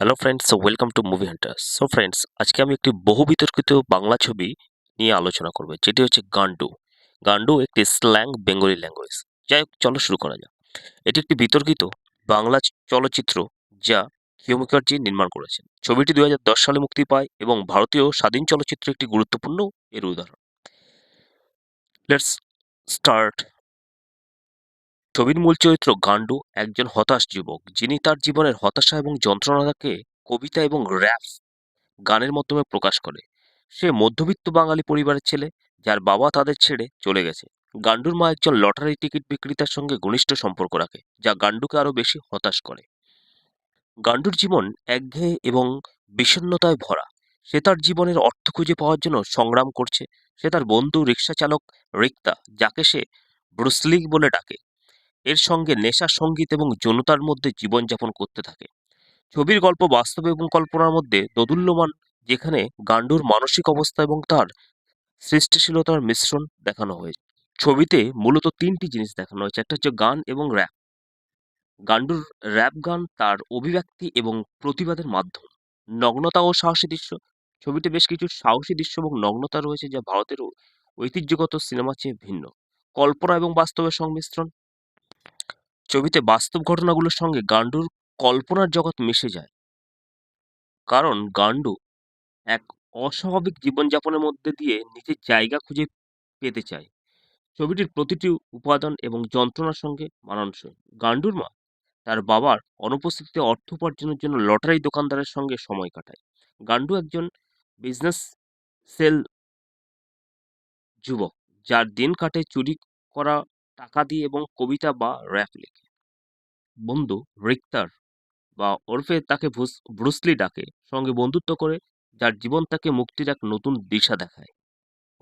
Hello friends welcome to movie hunter so friends আজকে আমি একটি বহু বিতর্কিত বাংলা ছবি নিয়ে আলোচনা করব, যেটি হচ্ছে গান্ডু। গান্ডু একটি স্ল্যাং বেঙ্গলি ল্যাঙ্গুয়েজ যাই হোক, চলো শুরু করা যাক। এটি একটি বিতর্কিত বাংলা চলচ্চিত্র যা কিউ মুখার্জি নির্মাণ করেছেন। ছবিটি দু হাজার দশ সালে মুক্তি পায় এবং ভারতীয় স্বাধীন চলচ্চিত্রের একটি গুরুত্বপূর্ণ এর উদাহরণ। লেটস স্টার্ট ছবির মূল চরিত্র গান্ডু একজন হতাশ যুবক, যিনি তার জীবনের হতাশা এবং যন্ত্রণাকে কবিতা এবং র্যাপ গানের মাধ্যমে প্রকাশ করে। সে মধ্যবিত্ত বাঙালি পরিবারের ছেলে, যার বাবা তাদের ছেড়ে চলে গেছে। গান্ডুর মা একজন লটারি টিকিট বিক্রেতার সঙ্গে ঘনিষ্ঠ সম্পর্ক রাখে, যা গান্ডুকে আরও বেশি হতাশ করে। গান্ডুর জীবন একঘেয়ে এবং বিষণ্ণতায় ভরা। সে তার জীবনের অর্থ খুঁজে পাওয়ার জন্য সংগ্রাম করছে। সে তার বন্ধু রিক্সা চালক রিক্তা, যাকে সে ব্রুসলিক বলে ডাকে। এর সঙ্গে নেশা, সংগীত এবং যৌনতার মধ্যে জীবনযাপন করতে থাকে। ছবির গল্প বাস্তব এবং কল্পনার মধ্যে দোদুল্যমান, যেখানে গান্ডুর মানসিক অবস্থা এবং তার সৃষ্টিশীলতার মিশ্রণ দেখানো হয়েছে। ছবিতে মূলত তিনটি জিনিস দেখানো হয়েছে, একটা হচ্ছে গান এবং র্যাপ গান্ডুর র্যাপ গান তার অভিব্যক্তি এবং প্রতিবাদের মাধ্যম। নগ্নতা ও সাহসী দৃশ্য। ছবিতে বেশ কিছু সাহসী দৃশ্য এবং নগ্নতা রয়েছে, যা ভারতের ঐতিহ্যগত সিনেমার চেয়ে ভিন্ন। কল্পনা এবং বাস্তবের সংমিশ্রণ। ছবিতে বাস্তব ঘটনাগুলোর সঙ্গে গান্ডুর কল্পনার জগৎ মিশে যায়। কারণ গান্ডু এক অস্বাভাবিক জীবনযাপনের মধ্যে দিয়ে নিজের জায়গা খুঁজে পেতে চায়। ছবিটির প্রতিটি উপাদান এবং যন্ত্রণার সঙ্গে মানানসই। গান্ডুর মা তার বাবার অনুপস্থিতিতে অর্থ উপার্জনের জন্য লটারি দোকানদারের সঙ্গে সময় কাটায়। গান্ডু একজন বিজনেস সেল যুবক, যার দিন কাটে চুরি করা টাকা দিয়ে এবং কবিতা বা র্যাপ লিখে। বন্ধু রিক্তার বা ওরফে তাকে ব্রুসলি ডাকে, সঙ্গে বন্ধুত্ব করে, যার জীবন তাকে মুক্তির এক নতুন দিশা দেখায়।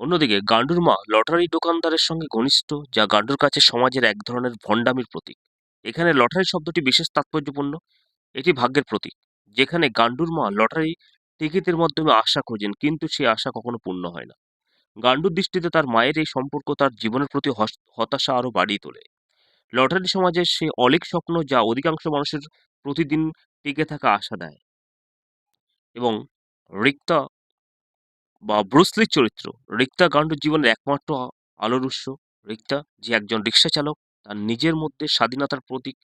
অন্যদিকে গান্ডুর মা লটারি দোকানদারের সঙ্গে ঘনিষ্ঠ, যা গান্ডুর কাছে সমাজের এক ধরনের ভণ্ডামির প্রতীক। এখানে লটারি শব্দটি বিশেষ তাৎপর্যপূর্ণ, এটি ভাগ্যের প্রতীক, যেখানে গান্ডুর মা লটারি টিকিটের মাধ্যমে আশা খোঁজেন, কিন্তু সেই আশা কখনো পূর্ণ হয় না। গান্ডুর দৃষ্টিতে তার মায়ের এই সম্পর্ক তার জীবনের প্রতি হতাশা আরও বাড়িয়ে তোলে। লটারি সমাজের সে অলিক স্বপ্ন যা অধিকাংশ মানুষের প্রতিদিন টিকে থাকা আশা দেয়। এবং রিক্তা বা ব্রুসলির চরিত্র, রিক্তা গান্ডুর জীবনের একমাত্র আলোর উৎস। রিক্তা যে একজন রিক্সা চালক, তার নিজের মধ্যে স্বাধীনতার প্রতীক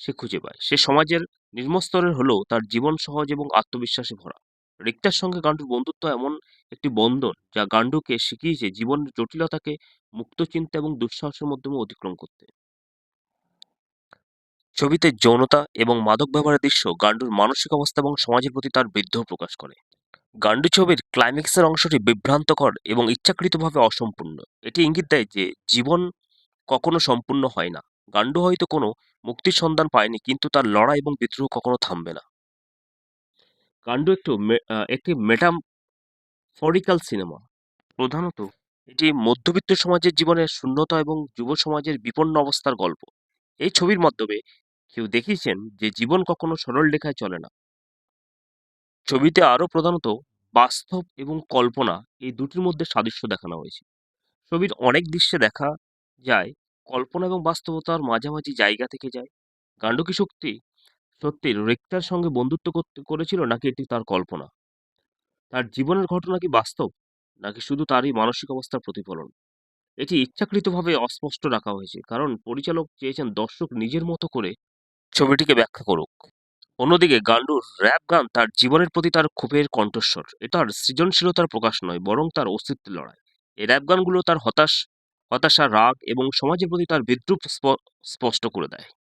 সে খুঁজে পায়। সে সমাজের নিম্নস্তরের হলেও তার জীবন সহজ এবং আত্মবিশ্বাসে ভরা। রিক্তার সঙ্গে গান্ডুর বন্ধুত্ব এমন একটি বন্ধন যা গান্ডুকে শিখিয়েছে জীবনের জটিলতাকে মুক্ত চিন্তা এবং দুঃসাহসের মাধ্যমে অতিক্রম করতে। ছবিতে যৌনতা এবং মাদক ব্যবহারের দৃশ্য গান্ডুর মানসিক অবস্থা এবং সমাজের প্রতি তার বিদ্রোহ প্রকাশ করে। গান্ডু ছবির ক্লাইম্যাক্সের অংশটি বিভ্রান্তকর এবং ইচ্ছাকৃতভাবে অসম্পূর্ণ। এটি ইঙ্গিত দেয় যে জীবন কখনো সম্পূর্ণ হয় না। গান্ডু হয়তো কোনো মুক্তির সন্ধান পায়নি, কিন্তু তার লড়াই এবং বিদ্রোহ কখনো থামবে না। গান্ডু একটু একটি মেটাফরিক্যাল সিনেমা। প্রধানত এটি মধ্যবিত্ত সমাজের জীবনের শূন্যতা এবং যুব সমাজের বিপন্ন অবস্থার গল্প। এই ছবির মাধ্যমে কেউ দেখিয়েছেন যে জীবন কখনো সরল রেখায় চলে না। ছবিতে আরও প্রধানত বাস্তব এবং কল্পনা এই দুটির মধ্যে সাদৃশ্য দেখানো হয়েছে। ছবির অনেক দৃশ্যে দেখা যায় কল্পনা এবং বাস্তবতার মাঝামাঝি জায়গা থেকে যায়। গান্ডু কি শক্তি সত্যি রেক্তার সঙ্গে বন্ধুত্ব করতে, করেছিল নাকি এটি তার কল্পনা? তার জীবনের ঘটনা কি বাস্তব, নাকি শুধু তারই মানসিক অবস্থার প্রতিফলন? এটি ইচ্ছাকৃতভাবে অস্পষ্ট রাখা হয়েছে, কারণ পরিচালক চেয়েছেন দর্শক নিজের মতো করে ছবিটিকে ব্যাখ্যা করুক। অন্যদিকে গান্ডুর র্যাপ গান তার জীবনের প্রতি তার ক্ষোভের কণ্ঠস্বর। এটা তার সৃজনশীলতার প্রকাশ নয়, বরং তার অস্তিত্বের লড়াই। এই র্যাপ গানগুলো তার হতাশ, হতাশা, রাগ এবং সমাজের প্রতি তার বিদ্রুপ স্প- স্পষ্ট করে দেয়।